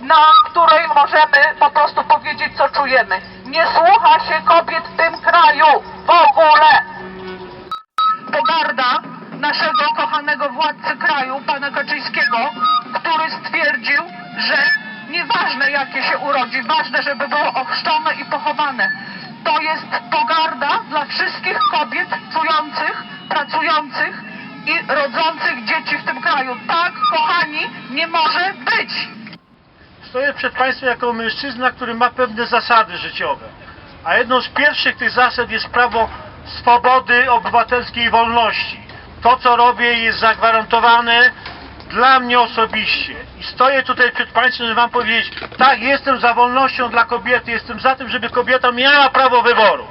na której możemy po prostu powiedzieć, co czujemy. Nie słucha się kobiet w tym kraju w ogóle. Pogarda naszego kochanego władcy kraju, pana Kaczyńskiego, który stwierdził, że nieważne jakie się urodzi, ważne, żeby było ochrzczone i pochowane. To jest pogarda dla wszystkich kobiet czujących, pracujących i rodzących dzieci w tym kraju. Tak, kochani, nie może być. Stoję przed Państwem jako mężczyzna, który ma pewne zasady życiowe. A jedną z pierwszych tych zasad jest prawo swobody obywatelskiej wolności. To, co robię, jest zagwarantowane dla mnie osobiście. I stoję tutaj przed Państwem, żeby Wam powiedzieć, tak, jestem za wolnością dla kobiety, jestem za tym, żeby kobieta miała prawo wyboru.